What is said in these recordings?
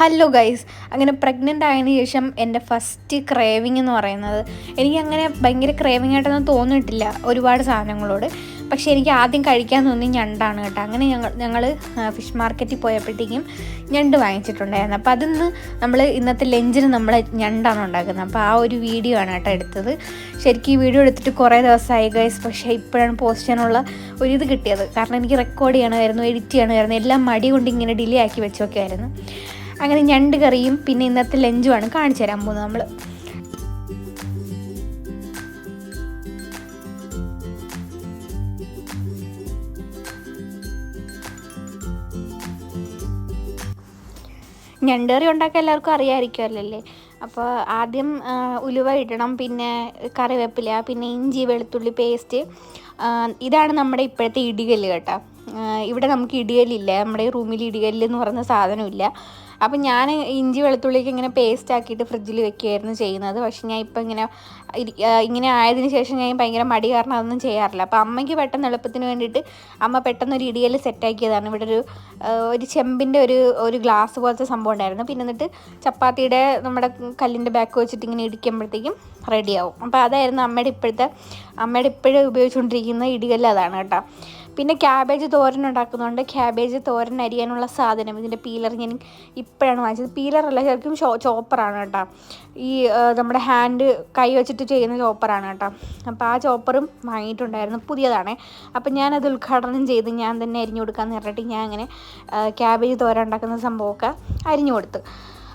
Hello guys അങ്ങനെ pregnant ആയതിനു ശേഷം എന്റെ ഫസ്റ്റ് ക്രേവിംഗ് എന്ന് പറയുന്നത് എനിക്ക് അങ്ങനെ ഭയങ്കര ക്രേവിംഗ് ആയിട്ടൊന്നും തോന്നിയിട്ടില്ല ഒരുപാട് സാധനങ്ങളോട്. പക്ഷേ എനിക്ക് ആദ്യം കഴിക്കാൻ തോന്നി ഞണ്ടാണ് കേട്ടോ. അങ്ങനെ ഞങ്ങൾ ഞങ്ങൾ ഫിഷ് മാർക്കറ്റിൽ പോയപ്പോഴത്തേക്കും ഞണ്ട് വാങ്ങിച്ചിട്ടുണ്ടായിരുന്നു. അപ്പോൾ അതിന്ന് നമ്മൾ ഇന്നത്തെ ലഞ്ചിന് നമ്മൾ ഞണ്ടാണ് ഉണ്ടാക്കുന്നത്. അപ്പോൾ ആ ഒരു വീഡിയോ ആണ് കേട്ടോ എടുത്തത്. ശരിക്കും ഈ വീഡിയോ എടുത്തിട്ട് കുറേ ദിവസമായി ഗൈസ് പക്ഷേ ഇപ്പോഴാണ് പോസ്റ്റ് ചെയ്യാനുള്ള ഒരു ഇത് കിട്ടിയത്. കാരണം എനിക്ക് റെക്കോർഡ് ചെയ്യണമായിരുന്നു എഡിറ്റ് ചെയ്യണമായിരുന്നു. എല്ലാം മടി കൊണ്ട് ഇങ്ങനെ ഡിലേ ആക്കി വെച്ചൊക്കെ ആയിരുന്നു അങ്ങനെ ഞണ്ട് കറിയും പിന്നെ ഇന്നത്തെ ലഞ്ചുമാണ് കാണിച്ചു തരാൻ പോകുന്നത് നമ്മൾ ഞണ്ട് കറി ഉണ്ടാക്കാൻ എല്ലാവർക്കും അറിയാമായിരിക്കുമല്ലോ അപ്പോൾ ആദ്യം ഉലുവ ഇടണം പിന്നെ കറിവേപ്പില പിന്നെ ഇഞ്ചി വെളുത്തുള്ളി പേസ്റ്റ്. ഇതാണ് നമ്മുടെ ഇപ്പോഴത്തെ ഇടികല്ല് കേട്ടോ. ഇവിടെ നമുക്ക് ഇടികല്ലില്ല നമ്മുടെ റൂമിൽ ഇടികല്ല് എന്ന് പറയുന്ന സാധനമില്ല. അപ്പം ഞാൻ ഇഞ്ചി വെളുത്തുള്ളിക്ക് ഇങ്ങനെ പേസ്റ്റ് ആക്കിയിട്ട് ഫ്രിഡ്ജിൽ വെക്കുകയായിരുന്നു ചെയ്യുന്നത്. പക്ഷെ ഞാൻ ഇപ്പം ഇങ്ങനെ ഇങ്ങനെ ആയതിന് ശേഷം ഞാൻ ഭയങ്കര മടി കാരണം അതൊന്നും ചെയ്യാറില്ല. അപ്പോൾ അമ്മയ്ക്ക് പെട്ടെന്ന് എളുപ്പത്തിന് വേണ്ടിയിട്ട് അമ്മ പെട്ടെന്ന് ഒരു ഇടിയൽ സെറ്റാക്കിയതാണ് ഇവിടെ ഒരു ഒരു ചെമ്പിന്റെ ഒരു ഒരു ഗ്ലാസ് പോലത്തെ സംഭവം ഉണ്ടായിരുന്നു. പിന്നെ എന്നിട്ട് ചപ്പാത്തിയുടെ നമ്മുടെ കല്ലിന്റെ ബാക്ക് വെച്ചിട്ട് ഇങ്ങനെ ഇടിക്കുമ്പോഴത്തേക്കും റെഡിയാവും അപ്പോൾ അതായിരുന്നു അമ്മയുടെ ഇപ്പോഴത്തെ അമ്മയുടെ ഇപ്പോഴും ഉപയോഗിച്ചുകൊണ്ടിരിക്കുന്ന ഇടികല്ല് അതാണ് കേട്ടോ. പിന്നെ ക്യാബേജ് തോരൻ ഉണ്ടാക്കുന്നുണ്ട് ക്യാബേജ് തോരൻ അരിയാനുള്ള സാധനം. ഇതിന്റെ പീലർ ഞാൻ ഇപ്പോഴാണ് വാങ്ങിച്ചത്. പീലറല്ല ശരിക്കും ചോപ്പറാണ് കേട്ടോ. ഈ നമ്മുടെ ഹാൻഡ് കൈ വെച്ചിട്ട് ചെയ്യുന്ന ചോപ്പറാണ് കേട്ടോ. അപ്പോൾ ആ ചോപ്പറും വാങ്ങിയിട്ടുണ്ടായിരുന്നു പുതിയതാണ്. അപ്പം ഞാനത് ഉദ്ഘാടനം ചെയ്ത് ഞാൻ തന്നെ അരിഞ്ഞു കൊടുക്കാമെന്ന് പറഞ്ഞിട്ട് ഞാൻ അങ്ങനെ ക്യാബേജ് തോരൻ ഉണ്ടാക്കുന്ന സംഭവമൊക്കെ അരിഞ്ഞു കൊടുത്തു.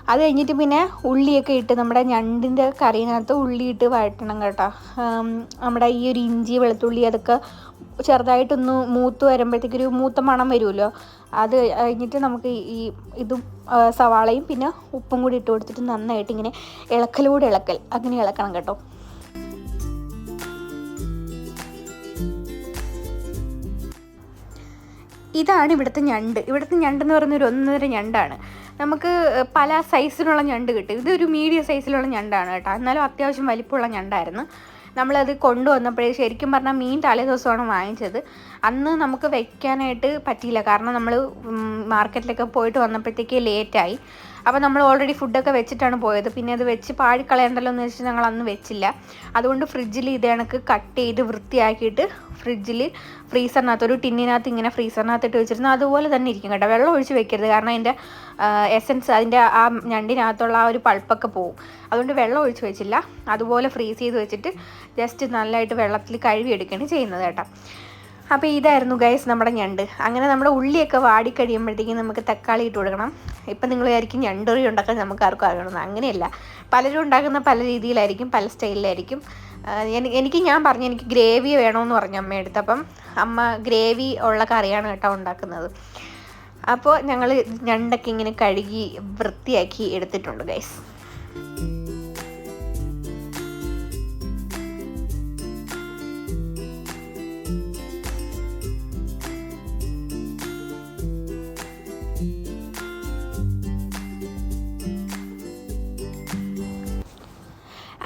അത് കഴിഞ്ഞിട്ട് പിന്നെ ഉള്ളിയൊക്കെ ഇട്ട് നമ്മുടെ ഞണ്ടിന്റെ കറിയിനകത്ത് ഉള്ളി ഇട്ട് വഴറ്റണം കേട്ടോ. നമ്മുടെ ഈ ഒരു ഇഞ്ചി വെളുത്തുള്ളി അതൊക്കെ ചെറുതായിട്ടൊന്ന് മൂത്ത് വരുമ്പോഴത്തേക്കൊരു മൂത്ത മണം വരുമല്ലോ. അത് കഴിഞ്ഞിട്ട് നമുക്ക് ഈ- ഇതും സവാളയും പിന്നെ ഉപ്പും കൂടി ഇട്ട് കൊടുത്തിട്ട് നന്നായിട്ട് ഇങ്ങനെ ഇളക്കലൂടെ ഇളക്കൽ. അങ്ങനെ ഇളക്കണം കേട്ടോ. ഇതാണ് ഇവിടുത്തെ ഞണ്ട്. ഇവിടുത്തെ ഞണ്ട് എന്ന് പറയുന്ന ഒരു ഒന്നര ഞണ്ടാണ്. നമുക്ക് പല സൈസിലുള്ള ഞണ്ട് കിട്ടും. ഇതൊരു മീഡിയം സൈസിലുള്ള ഞണ്ടാണ് കേട്ടോ. എന്നാലും അത്യാവശ്യം വലിപ്പമുള്ള ഞണ്ടായിരുന്നു. നമ്മളത് കൊണ്ടുവന്നപ്പോഴേ ശരിക്കും പറഞ്ഞാൽ മീൻ തലേ ദിവസമാണ് വാങ്ങിച്ചത്. അന്ന് നമുക്ക് വെക്കാനായിട്ട് പറ്റിയില്ല. കാരണം നമ്മൾ മാർക്കറ്റിലൊക്കെ പോയിട്ട് വന്നപ്പോഴത്തേക്ക് ലേറ്റായി അപ്പോൾ നമ്മൾ ഓൾറെഡി ഫുഡൊക്കെ വെച്ചിട്ടാണ് പോയത്. പിന്നെ അത് വെച്ച് പാഴിക്കളയണ്ടല്ലോ എന്ന് വെച്ചിട്ട് ഞങ്ങൾ അന്ന് വെച്ചില്ല. അതുകൊണ്ട് ഫ്രിഡ്ജിൽ ഇത് കണക്ക് കട്ട് ചെയ്ത് വൃത്തിയാക്കിയിട്ട് ഫ്രിഡ്ജിൽ ഫ്രീസറിനകത്ത് ഒരു ടിന്നിനകത്ത് ഇങ്ങനെ ഫ്രീസറിനകത്ത് ഇട്ട് വെച്ചിരുന്നു. അതുപോലെ തന്നെ ഇരിക്കും കേട്ടോ. വെള്ളം ഒഴിച്ച് വെക്കരുത്. കാരണം അതിന്റെ എസൻസ് അതിന്റെ ആ ഞണ്ടിനകത്തുള്ള ആ ഒരു പൾപ്പൊക്കെ പോവും. അതുകൊണ്ട് വെള്ളം ഒഴിച്ച് വെച്ചില്ല. അതുപോലെ ഫ്രീസ് ചെയ്ത് വെച്ചിട്ട് ജസ്റ്റ് നല്ലതായിട്ട് വെള്ളത്തിൽ കഴുകി എടുക്കുകയാണ് ചെയ്യുന്നത് കേട്ടോ. അപ്പോൾ ഇതായിരുന്നു ഗൈസ് നമ്മുടെ ഞണ്ട്. അങ്ങനെ നമ്മുടെ ഉള്ളിയൊക്കെ വാടിക്കഴിയുമ്പോഴത്തേക്കും നമുക്ക് തക്കാളി ഇട്ട് കൊടുക്കണം. ഇപ്പം നിങ്ങൾ വിചാരിക്കും ഞണ്ടറി ഉണ്ടാക്കാൻ നമുക്ക് ആർക്കും അറിയണമെന്ന്. അങ്ങനെയല്ല. പലരും ഉണ്ടാക്കുന്ന പല രീതിയിലായിരിക്കും പല സ്റ്റൈലിലായിരിക്കും. എനിക്ക് ഞാൻ പറഞ്ഞു എനിക്ക് ഗ്രേവി വേണമെന്ന് പറഞ്ഞു അമ്മ എടുത്ത് അപ്പം അമ്മ ഗ്രേവി ഉള്ള കറിയാണ് കേട്ടോ ഉണ്ടാക്കുന്നത്. അപ്പോൾ ഞങ്ങൾ ഞണ്ടൊക്കെ ഇങ്ങനെ കഴുകി വൃത്തിയാക്കി എടുത്തിട്ടുണ്ട് ഗൈസ്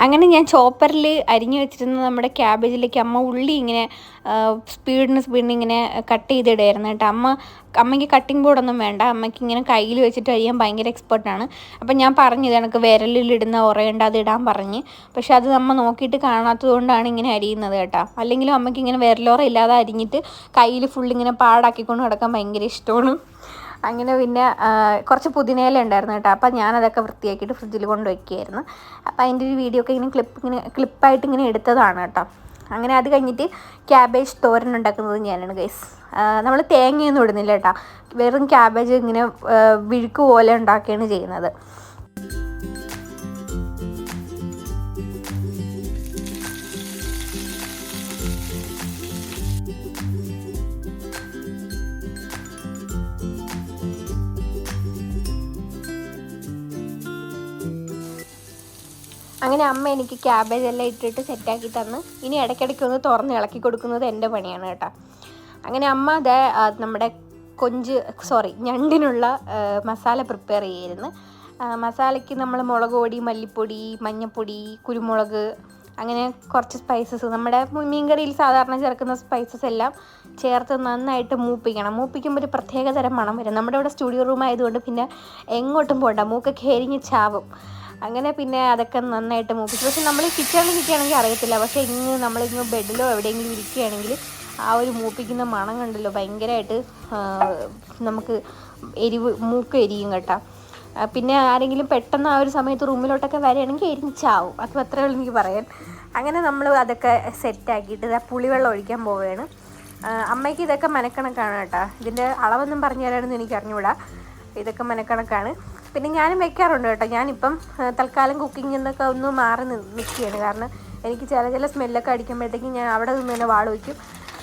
അങ്ങനെ ഞാൻ ചോപ്പറിൽ അരിഞ്ഞു വെച്ചിരുന്ന നമ്മുടെ ക്യാബേജിലേക്ക് അമ്മ ഉള്ളി ഇങ്ങനെ സ്പീഡിന് സ്പീഡിന് ഇങ്ങനെ കട്ട് ചെയ്തിടായിരുന്നു കേട്ടോ. അമ്മ അമ്മയ്ക്ക് കട്ടിംഗ് ബോർഡൊന്നും വേണ്ട. അമ്മയ്ക്ക് ഇങ്ങനെ കയ്യിൽ വെച്ചിട്ട് അരിയാൻ ഭയങ്കര എക്സ്പെർട്ടാണ് അപ്പം ഞാൻ പറഞ്ഞത് എനിക്ക് വിരലിലിടുന്ന ഉറയുണ്ട് അത് ഇടാൻ പറഞ്ഞ്. പക്ഷെ അത് അമ്മ നോക്കിയിട്ട് കാണാത്തത് കൊണ്ടാണ് ഇങ്ങനെ അരിയുന്നത് കേട്ടോ. അല്ലെങ്കിലും അമ്മയ്ക്ക് ഇങ്ങനെ വിരലോറ ഇല്ലാതെ അരിഞ്ഞിട്ട് കയ്യിൽ ഫുള്ളിങ്ങനെ പാടാക്കിക്കൊണ്ട് നടക്കാൻ ഭയങ്കര ഇഷ്ടമാണ്. അങ്ങനെ പിന്നെ കുറച്ച് പുതിനയില ഉണ്ടായിരുന്നു കേട്ടോ. അപ്പോൾ ഞാനതൊക്കെ വൃത്തിയാക്കിയിട്ട് ഫ്രിഡ്ജിൽ കൊണ്ട് വയ്ക്കുകയായിരുന്നു അപ്പോൾ അതിന്റെ ഒരു വീഡിയോ ഒക്കെ ഇങ്ങനെ ക്ലിപ്പ് ഇങ്ങനെ ക്ലിപ്പായിട്ട് ഇങ്ങനെ എടുത്തതാണ് കേട്ടോ. അങ്ങനെ അത് കഴിഞ്ഞിട്ട് ക്യാബേജ് തോരൻ ഉണ്ടാക്കുന്നത് ഞാനാണ് ഗൈസ് നമ്മൾ തേങ്ങയൊന്നും ഇടുന്നില്ല കേട്ടോ. വെറും ക്യാബേജ് ഇങ്ങനെ വിഴുക്ക് പോലെ ഉണ്ടാക്കുകയാണ് ചെയ്യുന്നത്. അങ്ങനെ അമ്മ എനിക്ക് ക്യാബേജ് എല്ലാം ഇട്ടിട്ട് സെറ്റാക്കി തന്ന്. ഇനി ഇടയ്ക്കിടയ്ക്ക് ഒന്ന് തുറന്ന് ഇളക്കി കൊടുക്കുന്നത് എന്റെ പണിയാണ് കേട്ടോ. അങ്ങനെ അമ്മ അത് നമ്മുടെ കൊഞ്ച് സോറി ഞണ്ടിനുള്ള മസാല പ്രിപ്പയർ ചെയ്യായിരുന്നു മസാലയ്ക്ക് നമ്മൾ മുളക് പൊടി മല്ലിപ്പൊടി മഞ്ഞൾപ്പൊടി കുരുമുളക് അങ്ങനെ കുറച്ച് സ്പൈസസ് നമ്മുടെ മീൻകറിയിൽ സാധാരണ ചേർക്കുന്ന സ്പൈസസ് എല്ലാം ചേർത്ത് നന്നായിട്ട് മൂപ്പിക്കണം. മൂപ്പിക്കുമ്പോൾ ഒരു പ്രത്യേക തരം മണം വരും. നമ്മുടെ ഇവിടെ സ്റ്റുഡിയോ റൂം ആയതുകൊണ്ട് പിന്നെ എങ്ങോട്ടും പോകണ്ട മൂക്കൊക്കെ എരിഞ്ഞ് ചാവും. അങ്ങനെ പിന്നെ അതൊക്കെ നന്നായിട്ട് മൂപ്പിച്ചു. പക്ഷെ നമ്മൾ കിച്ചണിൽ നിൽക്കുകയാണെങ്കിൽ അറിയത്തില്ല. പക്ഷേ ഇങ്ങ് നമ്മളിങ്ങ് ബെഡിലോ എവിടെയെങ്കിലും ഇരിക്കുകയാണെങ്കിൽ ആ ഒരു മൂപ്പിക്കുന്ന മണം കണ്ടല്ലോ. ഭയങ്കരമായിട്ട് നമുക്ക് എരിവ് മൂക്ക് എരിയും കേട്ടോ. പിന്നെ ആരെങ്കിലും പെട്ടെന്ന് ആ ഒരു സമയത്ത് റൂമിലോട്ടൊക്കെ വരികയാണെങ്കിൽ എരിച്ചാവും. അത് അത്രേ ഉള്ളൂ എനിക്ക് പറയാൻ. അങ്ങനെ നമ്മൾ അതൊക്കെ സെറ്റാക്കിയിട്ട് പുളിവെള്ളം ഒഴിക്കാൻ പോവുകയാണ്. അമ്മയ്ക്ക് ഇതൊക്കെ മനക്കണക്കാണ് കേട്ടോ. ഇതിന്റെ അളവൊന്നും പറഞ്ഞു തരാനൊന്നും എനിക്ക് അറിഞ്ഞുകൂടാ ഇതൊക്കെ മനക്കണക്കാണ്. പിന്നെ ഞാനും വെക്കാറുണ്ട് കേട്ടോ. ഞാനിപ്പം തൽക്കാലം കുക്കിംഗ് എന്നൊക്കെ ഒന്ന് മാറി നിൽക്കുകയാണ് കാരണം എനിക്ക് ചില ചില സ്മെല്ലൊക്കെ അടിക്കുമ്പോഴത്തേക്കും ഞാൻ അവിടെ നിന്ന് തന്നെ വാൾ വയ്ക്കും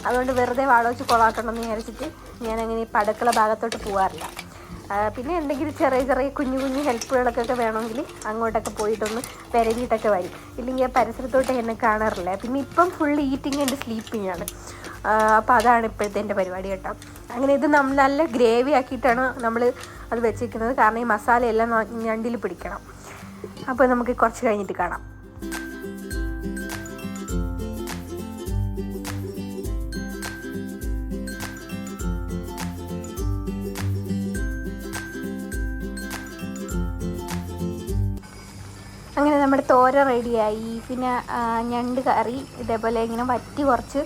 അതുകൊണ്ട് വെറുതെ വാൾ വെച്ച് കൊളാക്കണമെന്ന് വിചാരിച്ചിട്ട് ഞാൻ അങ്ങനെ ഈ പടുക്കള ഭാഗത്തോട്ട് പോകാറില്ല പിന്നെ എന്തെങ്കിലും ചെറിയ ചെറിയ കുഞ്ഞു കുഞ്ഞു ഹെൽപ്പുകളൊക്കെ വേണമെങ്കിൽ അങ്ങോട്ടൊക്കെ പോയിട്ടൊന്ന് പെരഞ്ഞിട്ടൊക്കെ വരും. ഇല്ലെങ്കിൽ ആ പരിസരത്തോട്ട് എന്നെ കാണാറില്ല. പിന്നെ ഇപ്പം ഫുൾ ഈറ്റിംഗ് ആൻഡ് സ്ലീപ്പിംഗ് ആണ്. അപ്പോൾ അതാണ് ഇപ്പോഴത്തെ എന്റെ പരിപാടി കേട്ടോ. അങ്ങനെ ഇത് നമ്മൾ നല്ല ഗ്രേവി ആക്കിയിട്ടാണ് നമ്മൾ അത് വെച്ചിരിക്കുന്നത്. കാരണം ഈ മസാലയെല്ലാം ഞണ്ടിൽ പിടിക്കണം. അപ്പോൾ നമുക്ക് കുറച്ച് കഴിഞ്ഞിട്ട് കാണാം. അങ്ങനെ നമ്മുടെ തോര റെഡിയായി. പിന്നെ ഞണ്ട് കറി ഇതേപോലെ ഇങ്ങനെ വറ്റി കുറച്ച്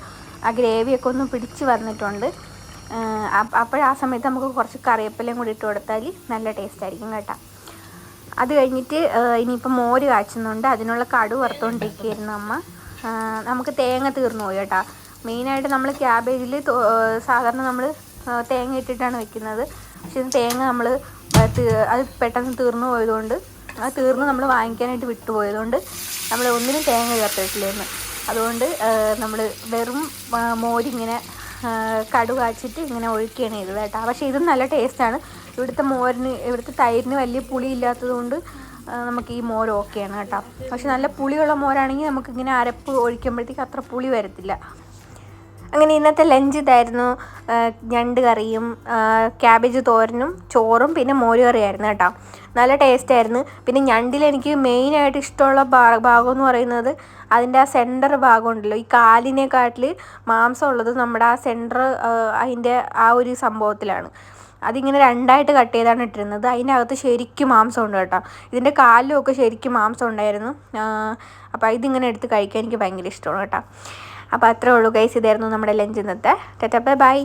ആ ഗ്രേവിയൊക്കെ ഒന്ന് പിടിച്ച് വന്നിട്ടുണ്ട്. അപ്പോഴാ സമയത്ത് നമുക്ക് കുറച്ച് കറിവേപ്പിലയും കൂടി ഇട്ട് കൊടുത്താൽ നല്ല ടേസ്റ്റ് ആയിരിക്കും കേട്ടോ. അത് കഴിഞ്ഞിട്ട് ആ, ഇനിയിപ്പോൾ മോര് കാച്ചുന്നുണ്ട്. അതിനുള്ള കടു വറുത്തുകൊണ്ടിരിക്കുകയായിരുന്നു അമ്മ. നമുക്ക് തേങ്ങ തീർന്നു പോയി കേട്ടോ. മെയിനായിട്ട് നമ്മൾ ക്യാബേജിൽ സാധാരണ നമ്മൾ തേങ്ങ ഇട്ടിട്ടാണ് വെക്കുന്നത്. പക്ഷേ തേങ്ങ നമ്മൾ അത് പെട്ടെന്ന് തീർന്നു പോയതുകൊണ്ട് അത് തീർന്ന് നമ്മൾ വാങ്ങിക്കാനായിട്ട് വിട്ടുപോയതുകൊണ്ട് നമ്മൾ ഒന്നിനും തേങ്ങ ചേർത്തിട്ടില്ലായിരുന്നു അതുകൊണ്ട് നമ്മൾ വെറും ആ, മോരിങ്ങനെ ആ, കടു ഇങ്ങനെ ഒഴിക്കുകയാണ് ചെയ്തത് കേട്ടോ. പക്ഷേ ഇതും നല്ല ടേസ്റ്റാണ് ഇവിടുത്തെ മോരിന് ഇവിടുത്തെ തൈരിന് വലിയ പുളി ഇല്ലാത്തത് കൊണ്ട് നമുക്ക് ഈ മോര് ഓക്കെയാണ് കേട്ടോ. പക്ഷെ നല്ല പുളിയുള്ള മോരാണെങ്കിൽ നമുക്കിങ്ങനെ അരപ്പ് ഒഴിക്കുമ്പോഴത്തേക്ക് അത്ര പുളി വരത്തില്ല. അങ്ങനെ ഇന്നത്തെ ലഞ്ച് ഇതായിരുന്നു. ഞണ്ട് കറിയും ക്യാബേജ് തോരനും ചോറും പിന്നെ മോര് കറിയായിരുന്നു കേട്ടോ. നല്ല ടേസ്റ്റ് ആയിരുന്നു. പിന്നെ ഞണ്ടിൽ എനിക്ക് മെയിനായിട്ട് ഇഷ്ടമുള്ള ഭാഗം എന്ന് പറയുന്നത് അതിന്റെ ആ സെന്റർ ഭാഗം ഉണ്ടല്ലോ. ഈ കാലിനെക്കാട്ടിൽ മാംസം ഉള്ളത് നമ്മുടെ ആ സെന്റർ അതിന്റെ ആ ഒരു സംഭവത്തിലാണ്. അതിങ്ങനെ രണ്ടായിട്ട് കട്ട് ചെയ്താണ് ഇട്ടിരുന്നത്. അതിന്റെ അകത്ത് ശരിക്കും മാംസം ഉണ്ട് കേട്ടോ. ഇതിന്റെ കാലിലും ഒക്കെ ശരിക്കും മാംസം ഉണ്ടായിരുന്നു. അപ്പോൾ ഇതിങ്ങനെ എടുത്ത് കഴിക്കാൻ എനിക്ക് ഭയങ്കര ഇഷ്ടമാണ് കേട്ടോ. അപ്പോൾ അത്രേ ഉള്ളൂ ഗൈസ് ഇതായിരുന്നു നമ്മുടെ ലഞ്ച് ഇന്നത്തെ. Tata bye bye